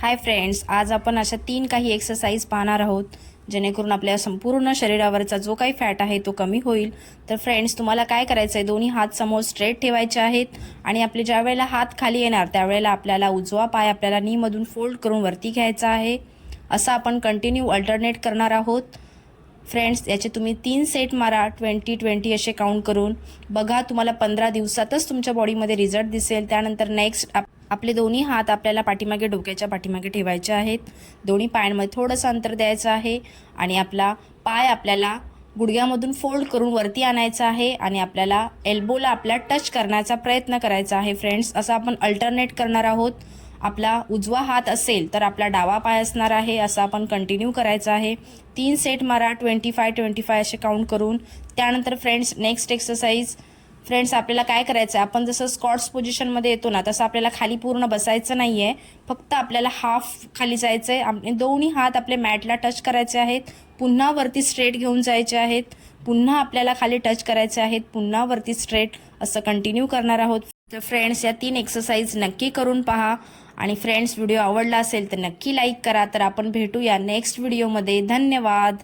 Hi friends आज आपण अशा तीन काही एक्सरसाइज पाहणार आहोत जेणेकरून आपल्या संपूर्ण शरीरावरचा जो काही फॅट आहे तो कमी होईल. तर फ्रेंड्स तुम्हाला काय करायचं आहे दोन्ही हात समोर स्ट्रेट ठेवायचे आहेत आणि आपले ज्या वेळेला हात खाली येणार त्यावेळेला आपल्याला उजवा पाय आपल्याला नीमधून फोल्ड करून वरती घ्यायचा आहे. असं आपण कंटिन्यू अल्टरनेट करणार आहोत. फ्रेंड्स याचे तुम्ही तीन सेट मारा ट्वेंटी ट्वेंटी असे काउंट करून. बघा तुम्हाला पंधरा दिवसातच तुमच्या बॉडीमध्ये रिझल्ट दिसेल. त्यानंतर नेक्स्ट आप आपले दोन्ही हात आपल्याला पाठीमागे डोक्याच्या पाठीमागे ठेवायचे आहेत. दोन्ही पायांमध्ये थोडंसं अंतर द्यायचं आहे आणि आपला पाय आपल्याला गुडघ्यामधून फोल्ड करून वरती आणायचा आहे आणि आपल्याला एल्बोला आपल्या टच करण्याचा प्रयत्न करायचा आहे. फ्रेंड्स असं आपण अल्टरनेट करणार आहोत. आपला उजवा हात असेल तर आपला डावा पाय असणार आहे. असं आपण कंटिन्यू करायचं आहे. तीन सेट मारा. ट्वेंटी फाय ट्वेंटी फाय असे काउंट करून. त्यानंतर फ्रेंड्स नेक्स्ट एक्सरसाइज फ्रेंड्स आपल्याला काय करायचं आहे आपण जसं स्कॉट्स पोझिशनमध्ये येतो ना तसं आपल्याला खाली पूर्ण बसायचं नाही आहे फक्त आपल्याला हाफ खाली जायचं आहे आपले दोन्ही हात आपले मॅटला टच करायचे आहेत. पुन्हा वरती स्ट्रेट घेऊन जायचे आहेत. पुन्हा आपल्याला खाली टच करायचे आहेत. पुन्हा वरती स्ट्रेट असं कंटिन्यू करणार आहोत. तर फ्रेंड्स या तीन एक्सरसाइज नक्की करून पहा. आणि फ्रेंड्स व्हिडिओ आवडला असेल तर नक्की लाईक करा. तर आपण भेटूया नेक्स्ट व्हिडिओमध्ये धन्यवाद!